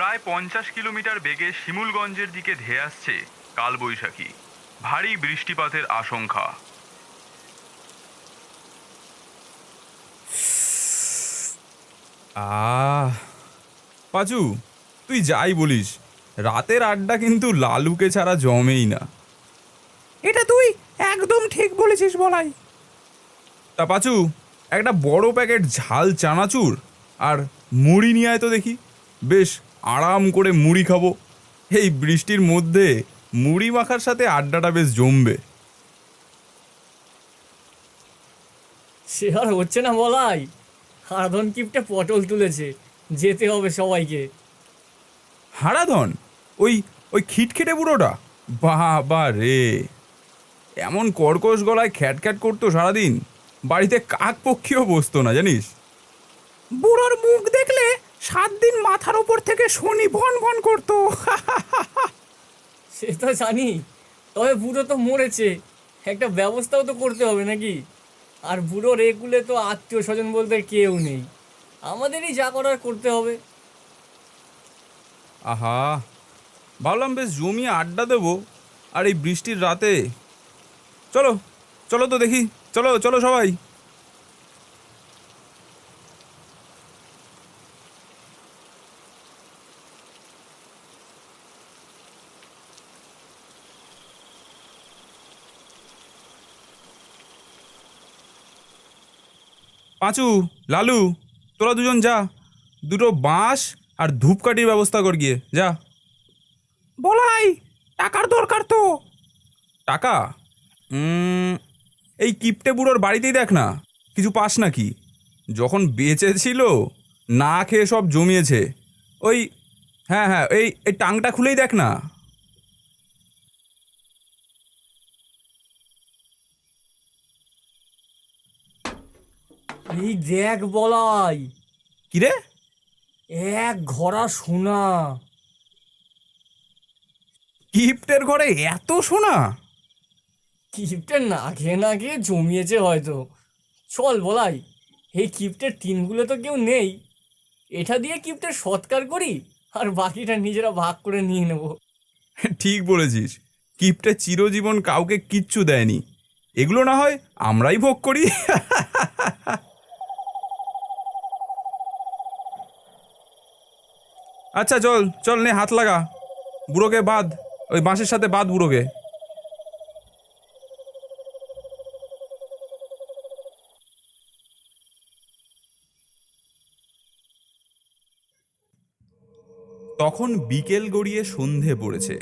প্রায় পঞ্চাশ কিলোমিটার বেগে শিমুলগঞ্জের দিকে ধেয়ে আসছে কালবৈশাখী। ভারী বৃষ্টিপাতের আশঙ্কা। আহ পাচু তুই যাই বলিস। রাতের আড্ডা কিন্তু লালুকে ছাড়া জমেই না। এটা তুই একদম ঠিক বলেছিস বলাই। তা পাচু একটা বড় প্যাকেট ঝাল চানাচুর আর মুড়ি নিয়ে আয় তো দেখি। বেশ আরাম করে মুড়ি খাব। এই বৃষ্টির মধ্যে মুড়ি মাখার সাথে আড্ডাটা বেশ জমবে। সে আর হচ্ছে না বলাই। হারাধন কিপটে পটল তুলেছে যেতে হবে সবাইকে। হারাধন? ওই ওই খিটখিটে বুড়োটা? বাবা রে। এমন কর্কশ গলায় খ্যাটখ্যাট করতো সারাদিন। বাড়িতে কাক পক্ষীও বসতো না জানিস? বুড়োর মুখ দেখলে সাত দিন মাথার ওপর থেকে শনি ভন ভন করতো। সে তো জানি তবে বুড়ো তো মরেছে। একটা ব্যবস্থাও তো করতে হবে নাকি? আর বুড়োর এগুলে তো আত্মীয় স্বজন বলতে কেউ নেই। আমাদেরই যা করার করতে হবে। আহা ভাবলাম বেশ জমিয়ে আড্ডা দেবো আর এই বৃষ্টির রাতে। চলো চলো তো দেখি চলো চলো সবাই। পাঁচু লালু তোরা দুজন যা। দুটো বাঁশ আর ধূপকাঠির ব্যবস্থা কর গিয়ে যা। বলাই টাকার দরকার তো। টাকা? এই কিপটে বুড়োর বাড়িতেই দেখ না কিছু পাস নাকি? যখন বেঁচে ছিল না খেয়ে সব জমিয়েছে। ওই হ্যাঁ হ্যাঁ এই এই টাংটা খুলেই দেখ না। এই দেখ বলাই। কিরে? এক ঘোড়া সোনা। কিপ্টের ঘরে এত সোনা? কিপ্টে না খেয়ে না খেয়ে জমিয়েছে হয়তো। চল বলাই এই কিপ্টের টিনগুলো তো কেউ নেই। এটা দিয়ে কিপ্টের সৎকার করি আর বাকিটা নিজেরা ভাগ করে নিয়ে নেব। ঠিক বলেছিস কিপ্টে চিরজীবন কাউকে কিচ্ছু দেয়নি। এগুলো না হয় আমরাই ভোগ করি। আচ্ছা চল চল নে, হাত লাগা। বুড়োকে বাঁধ, ওই বাঁশের সাথে বাঁধ বুড়োকে। তখন বিকেল গড়িয়ে সন্ধে পড়েছে।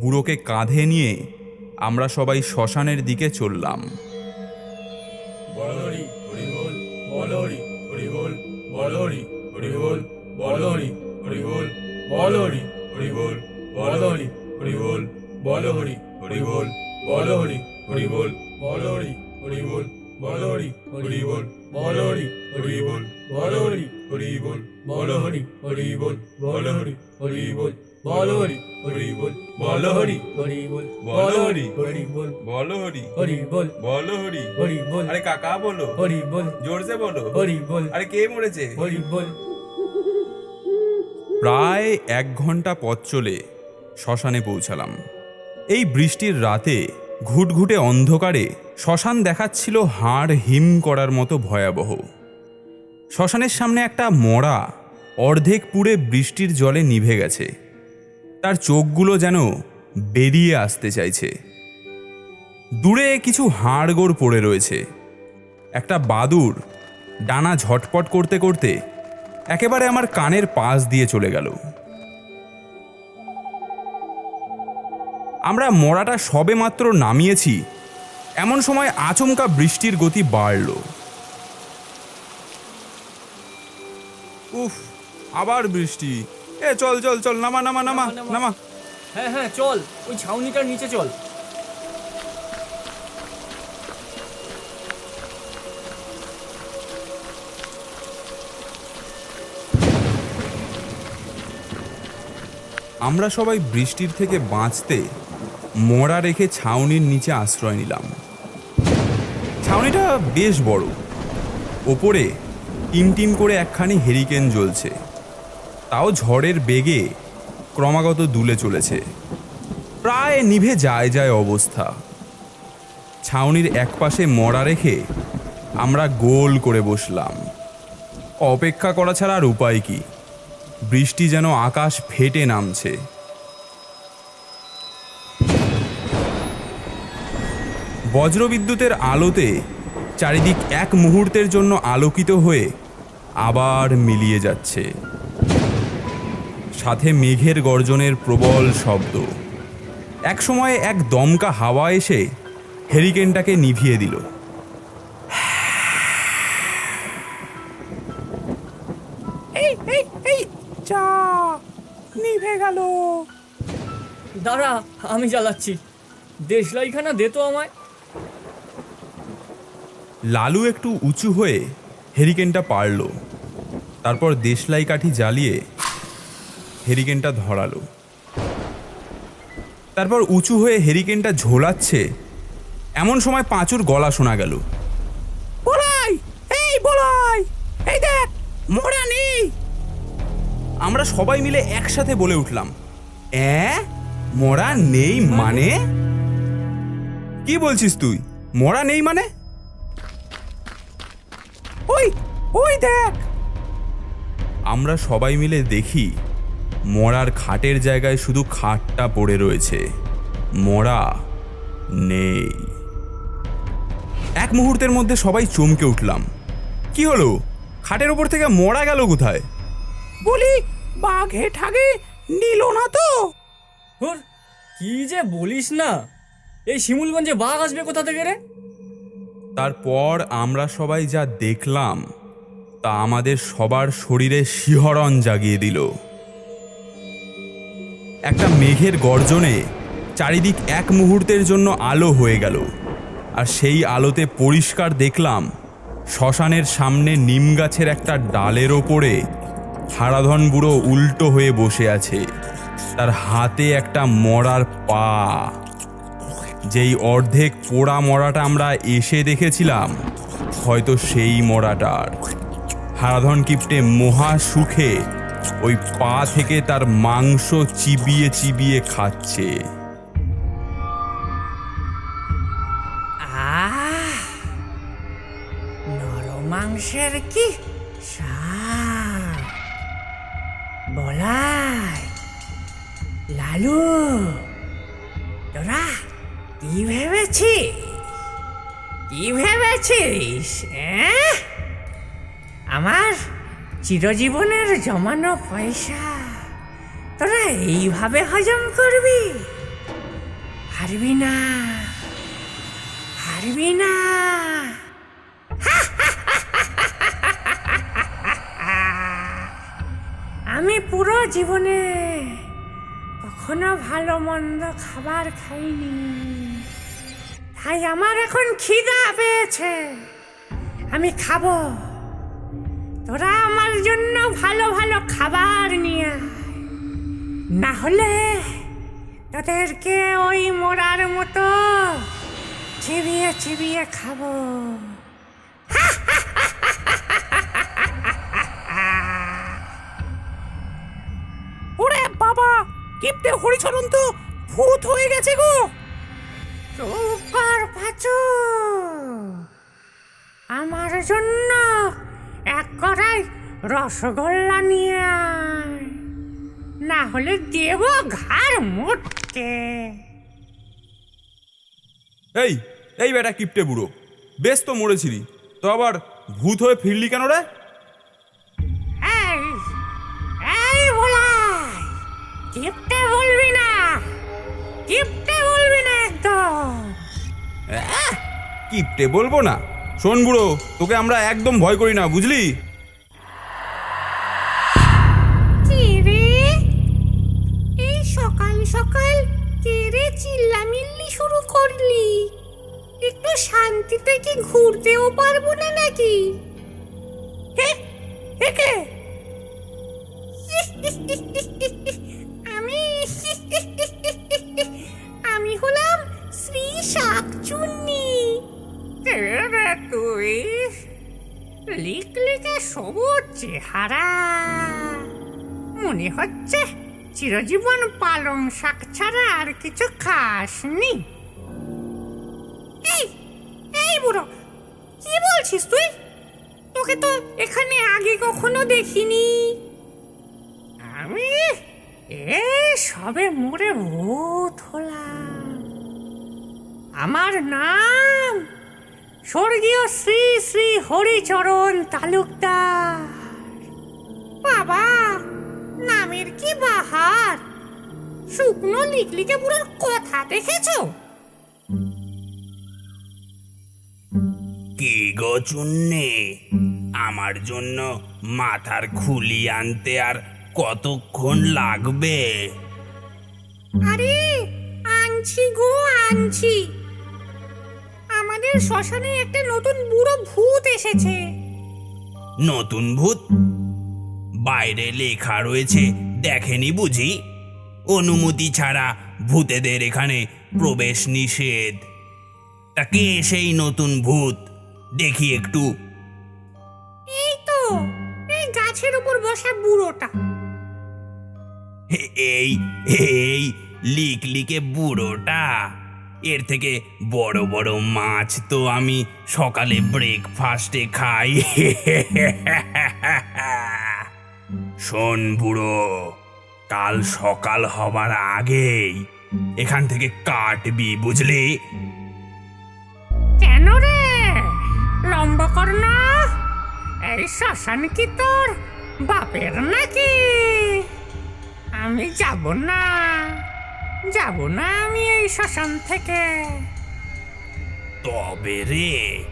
বুড়োকে কাঁধে নিয়ে আমরা সবাই শ্মশানের দিকে চললাম। বলহরি হরিবোল বলহরি হরিবোল বলহরি হরিবোল বলহরি হরিবোল বলহরি হরিবোল বলহরি হরিবোল বলহরি হরিবোল বলহরি হরিবোল বলহরি হরিবোল বলহরি হরিবল বলহরি হরিবল বলো হরি হরি বল বলো হরি হরিবল আরে কাকা বলো হরিবল জোরসে বলো হরিবল আরে কে মরেছে হরিবল প্রায় এক ঘণ্টা পথ চলে শ্মশানে পৌঁছালাম এই বৃষ্টির রাতে ঘুটঘুটে অন্ধকারে শ্মশান দেখাচ্ছিল হাড় হিম করার মতো ভয়াবহ। শ্মশানের সামনে একটা মরা, অর্ধেক পুড়ে বৃষ্টির জলে নিভে গেছে। তার চোখগুলো যেন বেরিয়ে আসতে চাইছে। দূরে কিছু হাড়গোড় পড়ে রয়েছে। একটা বাদুর ডানা ঝটপট করতে করতে একেবারে আমার কানের পাশ দিয়ে চলে গেল। আমরা মরাটা সবে মাত্র নামিয়েছি। এমন সময় আচমকা বৃষ্টির গতি বাড়ল। উফ আবার বৃষ্টি। এ চল চল চল নামা নামা নামা নামা, হ্যাঁ হ্যাঁ চল ওই ছাউনিটার নিচে চল। আমরা সবাই বৃষ্টির থেকে বাঁচতে মরা রেখে ছাউনির নিচে আশ্রয় নিলাম। ছাউনিটা বেশ বড়। ওপরে টিম টিম করে একখানি হেরিকেন জ্বলছে। তাও ঝড়ের বেগে ক্রমাগত দুলে চলেছে। প্রায় নিভে যায় যায় অবস্থা। ছাউনির একপাশে মরা রেখে আমরা গোল করে বসলাম। অপেক্ষা করা ছাড়া আর উপায় কি? বৃষ্টি যেন আকাশ ফেটে নামছে। বজ্রবিদ্যুতের আলোতে চারিদিক এক মুহূর্তের জন্য আলোকিত হয়ে আবার মিলিয়ে যাচ্ছে। সাথে মেঘের গর্জনের প্রবল শব্দ। একসময় এক দমকা হাওয়া এসে হেরিকেনটাকে নিভিয়ে দিল। এই এই এই যা নিভে গেল। দাঁড়া আমি জ্বালাচ্ছি। দেশলাইখানা দে তো আমায়। লালু একটু উঁচু হয়ে হেরিকেনটা পারল। তারপর দেশলাই কাঠি জ্বালিয়ে হেরিকেনটা ধরালো। তারপর উঁচু হয়ে হেরিকেনটা ঝোলাচ্ছে এমন সময় পাঁচুর গলা শোনা গেল। বলাই! এই বলাই! এই দেখ মোড়া নেই আমরা সবাই মিলে একসাথে বলে উঠলাম এ মরা নেই মানে? কি বলছিস তুই? মরা নেই মানে? ওই ওই দেখ। আমরা সবাই মিলে দেখি মরার খাটের জায়গায় শুধু খাটটা পড়ে রয়েছে। মরা নেই। এক মুহূর্তের মধ্যে সবাই চমকে উঠলাম। কি হলো? খাটের ওপর থেকে মরা গেল কোথায়? বলি বাঘে ঠাগে নিল না তো। হুর কি যে বলিস না। এই শিমুলগঞ্জে বাঘ আসবে কোথা থেকে রে? তারপর আমরা সবাই যা দেখলাম, তা আমাদের সবার শরীরে শিহরণ জাগিয়ে দিল। একটা মেঘের গর্জনে চারিদিক এক মুহূর্তের জন্য আলো হয়ে গেল, আর সেই আলোতে পরিষ্কার দেখলাম, শ্মশানের সামনে নিম গাছের একটা ডালের ওপরে হারাধন বুড়ো উল্টো হয়ে বসে আছে, তার হাতে একটা মরার পা। যেই অর্ধেক পোড়া মরাটা আমরা এসে দেখেছিলাম, হয়তো সেই মরাটার। হারাধন কিপ্টে মহা সুখে ওই পা থেকে তার মাংস চিবিয়ে চিবিয়ে খাচ্ছে। মাংসের কি লালু, তোরা কি ভেবেছিস? কি ভেবেছিস? আমার চিরজীবনের জমানো পয়সা তোরা এইভাবে হজম করবি? পারবি না পারবি না। আমি পুরো জীবনে কখনো ভালো মন্দ খাবার খাইনি। তাই আমার এখন খিদা পেয়েছে। আমি খাব। তোরা আমার জন্য ভালো ভালো খাবার নিয়ে। না হলে তোদেরকে ওই মোড়ার মতো চিবিয়ে চিবিয়ে খাব। কিপটে হরিচরণ তো ভূত হয়ে গেছে গো। চৌকার পাচু। আমার জন্য এক কড়াই রসগোল্লা নিয়ে আয়। না হলে দেব ঘাড় মোটকে। এই এই বেটা কিপটে বুড়ো বেশ তো মরেছিলি তো আবার ভূত হয়ে ফিরলি কেন রে? এই এই ভোলাই কিপটে বলবি না? কিপটে বলবি না একদম। কিপটে বলব না। শোন বুড়ো তোকে আমরা একদম ভয় করি না বুঝলি? এই সকাল সকাল কে চিল্লামিল্লি শুরু করলি। একটু শান্তিতে কি ঘুরতেও পারব না নাকি? হে একে লিকলিকে মনে হচ্ছে চিরজীবন পালং শাক ছাড়া আর কিছু খাসনি। এই এই বুড়ো, কি বলছিস তুই? তোকে তো এখানে আগে কখনো দেখিনি। আমি এ সবে মরে ভূত হলাম। আমার নাম স্বর্গীয় শ্রী শ্রী হরিচরণ তালুকদার। বাবা নামের কি বাহার? শুকনো লিকলিকে বুড়োর কথা দেখেছ? কি গো চুন্নে? আমার জন্য মাথার খুলি আনতে আর কতক্ষণ লাগবে? আরে আনছি গো আনছি। আমাদের শ্মশানে একটা নতুন বুড়ো ভূত এসেছে। নতুন ভূত? বাইরে লেখা রয়েছে। দেখেনি বুঝি? অনুমতি ছাড়া ভূতেদের এখানে প্রবেশ নিষেধ। তা কে সেই নতুন ভূত? দেখি একটু। এই তো এই গাছের উপর বসা বুড়োটা। হে- এই এই লিক লিকে বুড়োটা। এর থেকে বড় বড় মাছ তো আমি সকালে ব্রেকফাস্টে খাই। শোন বুড়ো কাল সকাল হবার আগেই এখান থেকে কাটবি বুঝলি? কেন রে? লম্বা কর না। এই শ্মশান কি তোর? বাপের নাকি? আমি যাব না। যাব না আমি এই শ্মশান থেকে। তবে রে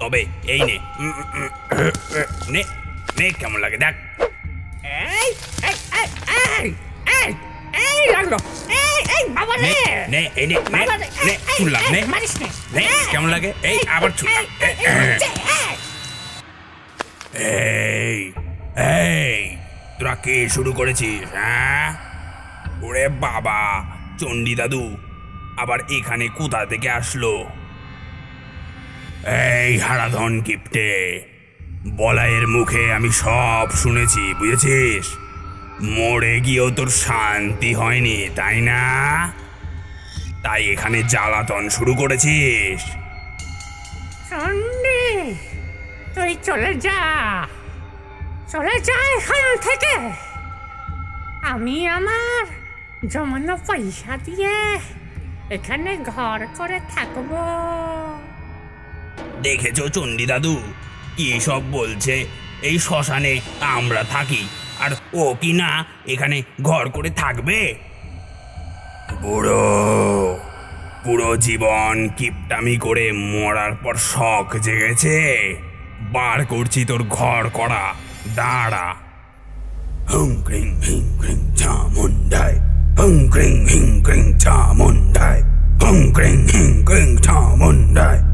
তবে এই নে। নে নে কেমন লাগে দেখ। এই এই এই লাগল এই এই বাবা রে। নে এই নে নে বাবা রে নে এই, ছুড়লাম এই, নে। মারিস নে। নে এই, কেমন লাগে? এই আবার ছুড়লাম এই, এই, এই, এই, এই এই তোরা কে শুরু করেছিস হ্যাঁ? ওরে বাবা চণ্ডী দাদু আবার এখানে কোথা থেকে আসলো? এই হারাধন কিপ্টে বলাইয়ের মুখে আমি সব শুনেছি বুঝেছিস? মরে গিয়েও তোর শান্তি হয়নি তাই না? তাই এখানে জ্বালাতন শুরু করেছিস। সন্ডে তুই চলে যা। চলে যা এখান থেকে। আমি আমার জমানো পয়সা দিয়ে এখানে ঘর করে থাকব। দেখেছ চণ্ডী দাদু কি সব বলছে? এই শ্মশানে আমরা থাকি। আর ও কি না এখানে ঘর করে থাকবে? বুড়ো, পুরো জীবন কিপটামি করে মরার পর শখ জেগেছে। বার করছি তোর ঘর করা। দাঁড়া। হুং ক্রিং হিং ক্রিং চামুন্ডায় হুং ক্রিং হিং ক্রিং চামুন্ডায় হুং ক্রিং হিং ক্রিং চামুন্ডায়